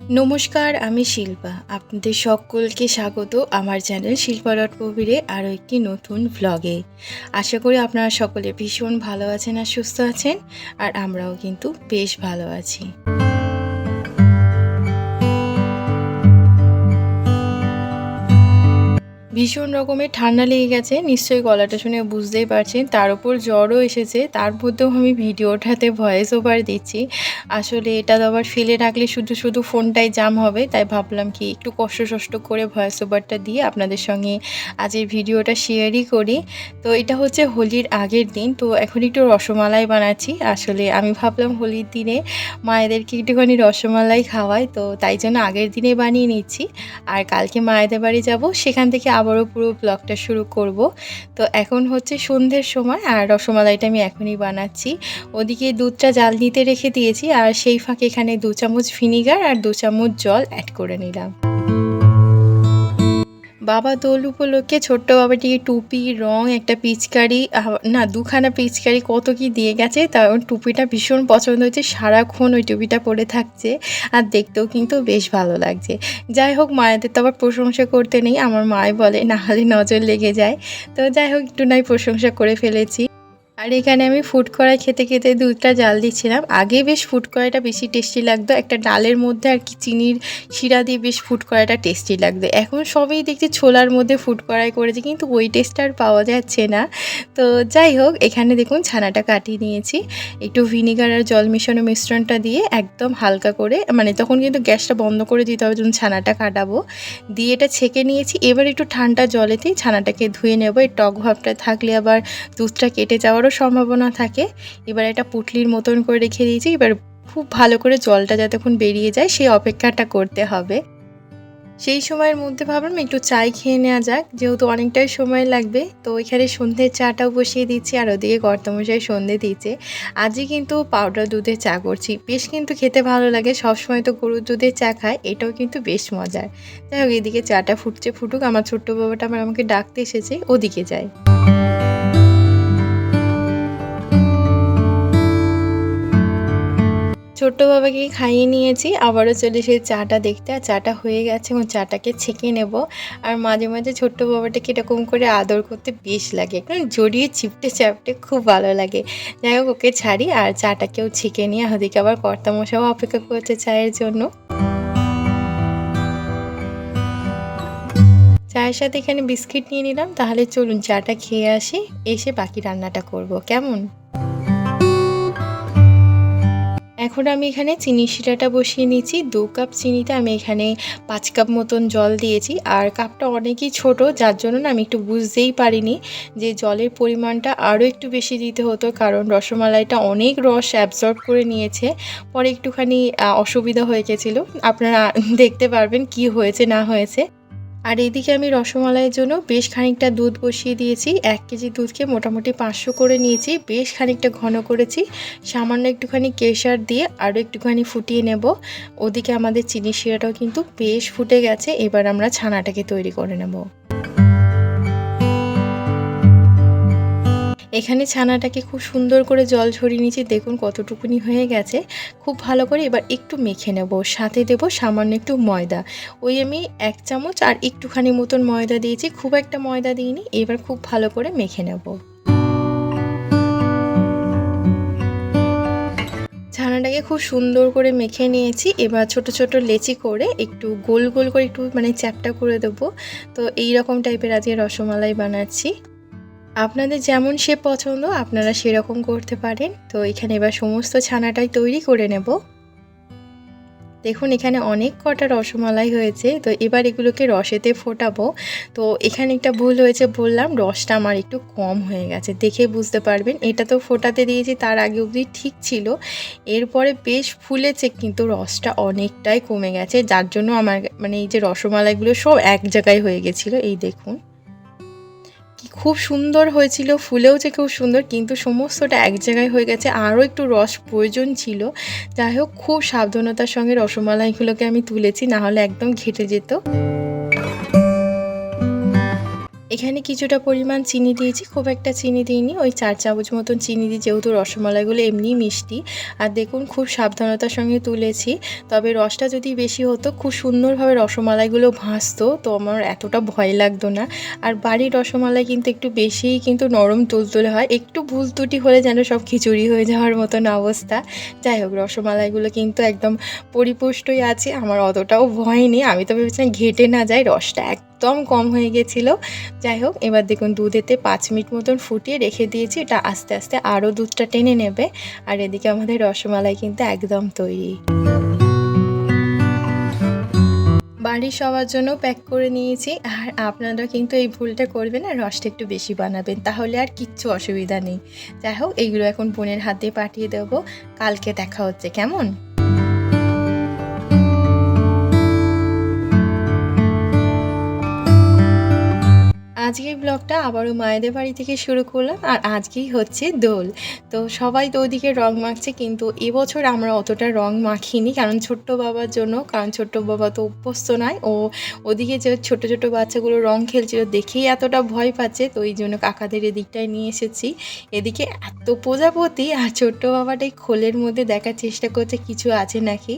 নমস্কার, আমি শিল্পা। আপনাদের সকলকে স্বাগত আমার চ্যানেল শিল্পা ডট কবিরে আরও একটি নতুন ভ্লগে আশা করি আপনারা সকলে ভীষণ ভালো আছেন আর সুস্থ আছেন, আর আমরাও কিন্তু বেশ ভালো আছি। ভীষণ রকমের ঠান্ডা লেগে গেছে। নিশ্চয়ই গলাটা শুনে বুঝতেই পারছেন, তার উপর জ্বরও এসেছে। তার মধ্যেও আমি ভিডিওটাতে ভয়েস ওভার দিচ্ছি। আসলে এটা আবার ফেলে রাখলে শুধু শুধু ফোনটাই জাম হবে, তাই ভাবলাম কি একটু কষ্ট সষ্ট করে ভয়েস ওভারটা দিয়ে আপনাদের সঙ্গে আজের ভিডিওটা শেয়ারই করি। তো এটা হচ্ছে হোলির আগের দিন, তো এখন একটু রসমালাই বানাচ্ছি। আসলে আমি ভাবলাম হোলির দিনে মায়েদেরকে একটুখানি রসমালাই খাওয়াই, তো তাই জন্য আগের দিনে বানিয়ে নিচ্ছি। আর কালকে মায়েদের বাড়ি যাব, সেখান থেকে আবারও পুরো ব্লগটা শুরু করব। তো এখন হচ্ছে সন্ধ্যের সময় আর রসমালাইটা আমি এখনই বানাচ্ছি। ওদিকে দুধটা জাল নিতে রেখে দিয়েছি আর সেই ফাঁকে এখানে দু চামচ ভিনিগার আর দু চামচ জল অ্যাড করে নিলাম। বাবা দোল উপলক্ষে ছোট্ট বাবাটিকে টুপি, রং, একটা পিচকারি না, দুখানা পিচকারি কত কি দিয়ে গেছে তার টুপিটা ভীষণ পছন্দ হয়েছে, সারাক্ষণ ওই টুপিটা পরে থাকছে আর দেখতেও কিন্তু বেশ ভালো লাগছে। যাই হোক, মায়েদের তো আবার প্রশংসা করতে নেই, আমার মায় বলে না হলে নজর লেগে যায়। তো যাই হোক, একটু নাই প্রশংসা করে ফেলেছি। আর এখানে আমি ফুড কড়াই খেতে খেতে দুধটা জাল দিচ্ছিলাম। আগে বেশ ফুড কড়াইটা বেশি টেস্টি লাগতো। একটা ডালের মধ্যে আর কি চিনির শিরা দিয়ে বেশ ফুড কড়াইটা টেস্টি লাগতো। এখন সবই দেখছি ছোলার মধ্যে ফুড কড়াই করেছে, কিন্তু ওই টেস্টটা আর পাওয়া যাচ্ছে না। তো যাই হোক, এখানে দেখুন ছানাটা কাটিয়ে নিয়েছি। একটু ভিনিগার আর জল মেশানো মিশ্রণটা দিয়ে একদম হালকা করে মানে তখন কিন্তু গ্যাসটা বন্ধ করে দিতে হবে, যখন ছানাটা কাটাবো। দিয়ে এটা ছেঁকে নিয়েছি। এবার একটু ঠান্ডা জলেতেই ছানাটাকে ধুয়ে নেব। এই টক ভাবটা থাকলে আবার দুধটা কেটে যাওয়ারও সম্ভাবনা থাকে। এবার এটা পুটলির মতন করে রেখে দিয়েছি। এবার খুব ভালো করে জলটা যতক্ষণ বেরিয়ে যায়, সেই অপেক্ষাটা করতে হবে। সেই সময়ের মধ্যে ভাবলাম একটু চাই খেয়ে নেওয়া যাক। যেহেতু অনেকটাই সময় লাগবে, তো এখানে সন্ধ্যের চাটাও বসিয়ে দিচ্ছি আর ওদিকে গর্তমশাই সন্ধে দিচ্ছে আজই কিন্তু পাউডার দুধে চা করছি। বেশ কিন্তু খেতে ভালো লাগে, সবসময় তো গরুর দুধের চা খায়, এটাও কিন্তু বেশ মজার। যাই হোক, এদিকে চাটা ফুটছে ফুটুক, আমার ছোট্ট বাবাটা আমার আমাকে ডাকতে এসেছে, ওদিকে যায় ছোট্ট বাবাকে খাইয়ে নিয়েছি, আবারও চলে সেই চাটা দেখতে, আর চাটা হয়ে গেছে এবং চাটাকে ছেঁকে নেব। আর মাঝে মাঝে ছোট্ট বাবাটাকে এরকম করে আদর করতে বেশ লাগে। একদম জড়িয়ে চিপটে চাপটে খুব ভালো লাগে। যাই হোক, ওকে ছাড়ি আর চাটাকেও ছেঁকে নিয়ে ওদিকে আবার কর্তামশাও অপেক্ষা করছে চায়ের জন্য। চায়ের সাথে এখানে বিস্কিট নিয়ে নিলাম, তাহলে চলুন চাটা খেয়ে আসি, এসে বাকি রান্নাটা করব। কেমন? এখন আমি এখানে চিনি শিরাটা বসিয়ে নিয়েছি। দু কাপ চিনিতে আমি এখানে পাঁচ কাপ মতন জল দিয়েছি। আর কাপটা অনেকই ছোট, যার জন্য না আমি একটু বুঝতেই পারিনি যে জলের পরিমাণটা আরও একটু বেশি দিতে হতো, কারণ রসমালাইটা অনেক রস অ্যাবজর্ব করে নিয়েছে। পরে একটুখানি অসুবিধা হয়ে গেছিল। আপনারা দেখতে পারবেন কি হয়েছে, না হয়েছে। আর এদিকে আমি রসমালাইয়ের জন্য বেশ খানিকটা দুধ বসিয়ে দিয়েছি। এক কেজি দুধকে মোটামুটি পাঁচশো করে নিয়েছি। বেশ খানিকটা ঘন করেছি। সামান্য একটুখানি কেশার দিয়ে আরও একটুখানি ফুটিয়ে নেব। ওদিকে আমাদের চিনি শিরাটাও কিন্তু বেশ ফুটে গেছে। এবার আমরা ছানাটাকে তৈরি করে নেব। এখানে ছানাটাকে খুব সুন্দর করে জল ঝরিয়ে নিয়েছি। দেখুন কতটুকুনি হয়ে গেছে। খুব ভালো করে এবার একটু মেখে নেব। সাথে দেব সামান্য একটু ময়দা। ওই আমি এক চামচ আর একটুখানি মতন ময়দা দিয়েছি। খুব একটা ময়দা দিইনি। এবার খুব ভালো করে মেখে নেব। ছানাটাকে খুব সুন্দর করে মেখে নিয়েছি। এবার ছোট ছোট লেচি করে একটু গোল গোল করে একটু মানে চ্যাপটা করে দেবো। তো এই রকম টাইপের আজকে রসমালাই বানাচ্ছি। আপনাদের যেমন সে পছন্দ, আপনারা সেরকম করতে পারেন। তো এখানে এবার সমস্ত ছানাটাই তৈরি করে নেব। দেখুন, এখানে অনেক কটা রসমালাই হয়েছে। তো এবার এগুলোকে রসেতে ফোটাবো। তো এখানে একটা ভুল হয়েছে বললাম, রসটা আমার একটু কম হয়ে গেছে। দেখে বুঝতে পারবেন। এটা তো ফোটাতে দিয়েছি, তার আগে অবধি ঠিক ছিল। এরপরে বেশ ফুলেছে, কিন্তু রসটা অনেকটাই কমে গেছে। যার জন্য আমার মানে এই যে রসমালাইগুলো সব এক জায়গায় হয়ে গেছিল। এই দেখুন। খুব সুন্দর হয়েছিল, ফুলেও যে খুব সুন্দর, কিন্তু সমস্তটা এক জায়গায় হয়ে গেছে। আরও একটু রস প্রয়োজন ছিল। যাই হোক, খুব সাবধানতার সঙ্গে রসমালাইগুলোকে আমি তুলেছি, নাহলে একদম ঘেটে যেত। এখানে কিছুটা পরিমাণ চিনি দিয়েছি, খুব একটা চিনি দিইনি। ওই চার চামচ মতন চিনি দিই যেহেতু রসমালাইগুলো এমনি মিষ্টি। আর দেখুন, খুব সাবধানতার সঙ্গে তুলেছি। তবে রসটা যদি বেশি হতো, খুব সুন্দরভাবে রসমালাইগুলো ভাসতো তো আমার এতটা ভয় লাগতো না। আর বাড়ির রসমালাই কিন্তু একটু বেশিই কিন্তু নরম তুলতুলে হয়। একটু ভুল ত্রুটি হলে যেন সব খিচুড়ি হয়ে যাওয়ার মতন অবস্থা। যাই হোক, রসমালাইগুলো কিন্তু একদম পরিপুষ্টই আছে। আমার অতটাও ভয় নেই। আমি তো ভেবেছিলাম ঘেটে না যায়, রসটা একদম কম হয়ে গেছিল। যাই হোক, এবার দেখুন দুধেতে পাঁচ মিনিট মতন ফুটিয়ে রেখে দিয়েছি। এটা আস্তে আস্তে আরও দুধটা টেনে নেবে। আর এদিকে আমাদের রসমালাই কিন্তু একদম তৈরি। বাড়ির সবার জন্য প্যাক করে নিয়েছি। আর আপনারা কিন্তু এই ভুলটা করবেন আর রসটা একটু বেশি বানাবেন, তাহলে আর কিচ্ছু অসুবিধা নেই। যাই হোক, এইগুলো এখন বোনের হাতে পাঠিয়ে দেবো। কালকে দেখা হচ্ছে, কেমন? আজকের ব্লগটা আবারও মায়েদের বাড়ি থেকে শুরু করলাম আর আজকেই হচ্ছে দোল। তো সবাই তো ওদিকে রং মাখছে, কিন্তু এবছর আমরা অতটা রং মাখিনি, কারণ ছোট্ট বাবার জন্য, কারণ ছোট্ট বাবা তো অভ্যস্ত নয়। ও ওদিকে যে ছোট ছোট বাচ্চাগুলো রং খেলছিল দেখেই এতটা ভয় পাচ্ছে, তো এই জন্য কাকাদের এদিকটায় নিয়ে এসেছি। এদিকে এত প্রজাপতি আর ছোট্ট বাবাটাই খোলের মধ্যে দেখার চেষ্টা করছে, কিছু আছে নাকি?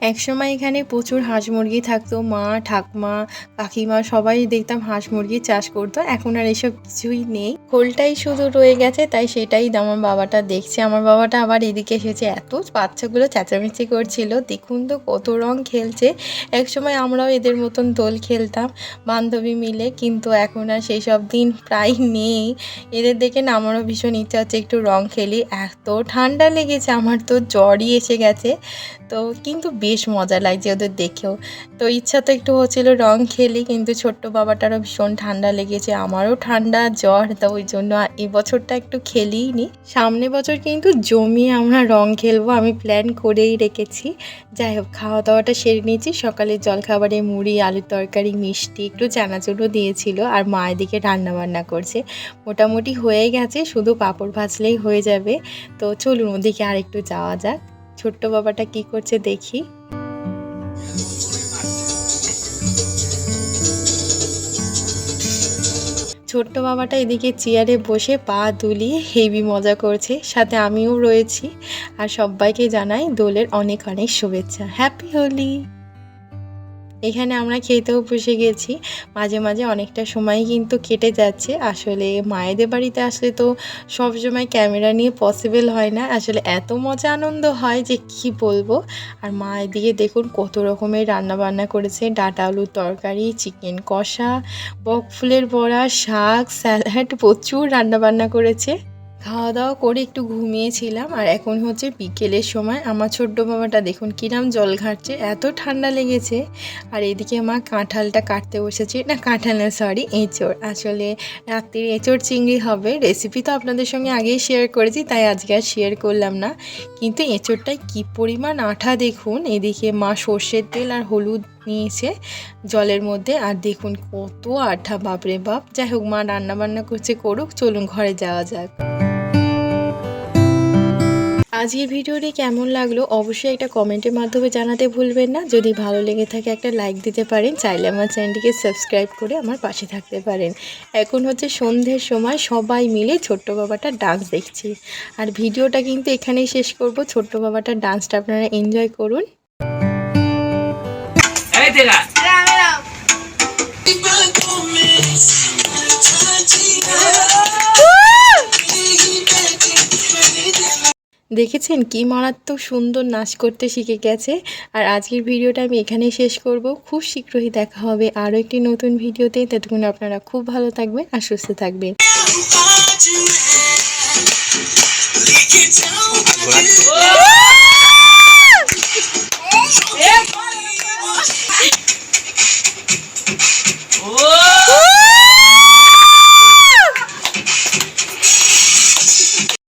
একসময় এখানে প্রচুর হাঁস মুরগি থাকতো, মা, ঠাকমা, কাকিমা সবাই দেখতাম হাঁস মুরগি চাষ করতো। এখন আর এসব কিছুই নেই। খোলটাই শুধু রয়ে গেছে, তাই সেটাই আমার বাবাটা দেখছে। আমার বাবাটা আবার এদিকে এসেছে। এত বাচ্চাগুলো চেঁচামেচি করছিল। দেখুন তো কত রং খেলছে। একসময় আমরাও এদের মতন দোল খেলতাম, বান্ধবী মিলে। কিন্তু এখন আর সেই সব দিন প্রায় নেই। এদের দেখে না আমারও ভীষণ ইচ্ছা হচ্ছে একটু রং খেলি। এত ঠান্ডা লেগেছে। আমার তো জ্বরই এসে গেছে। তো কিন্তু বেশ মজা লাগছে ওদের দেখেও। তো ইচ্ছা তো একটু হচ্ছিল রং খেলি, কিন্তু ছোট্ট বাবাটারও ভীষণ ঠান্ডা লেগেছে, আমারও ঠান্ডা, জ্বর, তো ওই জন্য এবছরটা একটু খেলিই নি সামনে বছর কিন্তু জমিয়ে আমরা রং খেলব আমি প্ল্যান করেই রেখেছি। যাই হোক খাওয়া দাওয়াটা সেরে নিয়েছি, সকালে জলখাবারে মুড়ি, আলুর তরকারি, মিষ্টি, একটু চানাচুরও দিয়েছিল, আর মা এদিকে রান্না বান্না করছে। মোটামুটি হয়ে গেছে, শুধু পাঁপড় ভাজলেই হয়ে যাবে। তো চলুন ওদিকে আর একটু যাওয়া যাক। ছোট্ট বাবাটা কি করছে দেখি। ছোট্ট বাবাটা এদিকে চেয়ারে বসে পা দুলিয়ে হেভি মজা করছে, সাথে আমিও রয়েছি। আর সবাইকে জানাই দোলের অনেক অনেক শুভেচ্ছা। হ্যাপি হোলি এখানে আমরা খেতেও বসে গেছি। মাঝে মাঝে অনেকটা সময় কিন্তু কেটে যাচ্ছে। আসলে মায়েদের বাড়িতে আসলে তো সব সময় ক্যামেরা নিয়ে পসিবল হয় না। আসলে এত মজা আনন্দ হয় যে কি বলব? আর মা এদিকে দেখুন কত রকমের রান্না বান্না করেছে। ডাটা আলুর তরকারি চিকেন কষা, বক ফুলের বড়া, শাক স্যালাড প্রচুর রান্না বান্না করেছে। খাওয়া দাওয়া করে একটু ঘুমিয়েছিলাম, আর এখন হচ্ছে বিকেলের সময়। আমার ছোট্ট বাবাটা দেখুন কিরাম জল ঘাটছে, এত ঠান্ডা লেগেছে। আর এদিকে মা কাঁঠালটা কাটতে বসেছে। না, কাঁঠাল না সরি এঁচড়। আসলে রাত্রির এঁচড় চিংড়ি হবে। রেসিপি তো আপনাদের সঙ্গে আগেই শেয়ার করেছি, তাই আজকে আর শেয়ার করলাম না। কিন্তু এঁচড়টায় কী পরিমাণ আঠা দেখুন। এদিকে মা সর্ষের তেল আর হলুদ নিয়েছে জলের মধ্যে। আর দেখুন কত আঠা, বাপরে বাপ। যাই হোক, মা রান্না বান্না করছে করুক, চলুন ঘরে যাওয়া যাক। আজকের ভিডিওটি কেমন লাগল অবশ্যই একটা কমেন্টের মাধ্যমে জানাতে ভুলবেন না। যদি ভালো লেগে থাকে একটা লাইক দিতে পারেন চাইলে আমার চ্যানেলটিকে সাবস্ক্রাইব করে আমার পাশে থাকতে পারেন। এখন হচ্ছে সন্ধ্যের সময় সবাই মিলে ছোট্ট বাবাটা ডান্স দেখছি। আর ভিডিওটা কিন্তু এখানেই শেষ করব। ছোট্ট বাবাটার ডান্সটা আপনারা এনজয় করুন। এই দেখেছেন কি মারাত্মক সুন্দর নাচ করতে শিখে গেছে। আর আজকের ভিডিওটা আমি এখানেই শেষ করব। খুব শীঘ্রই দেখা হবে আরও একটি নতুন ভিডিওতে। ততক্ষণ আপনারা খুব ভালো থাকবেন আর সুস্থ থাকবেন।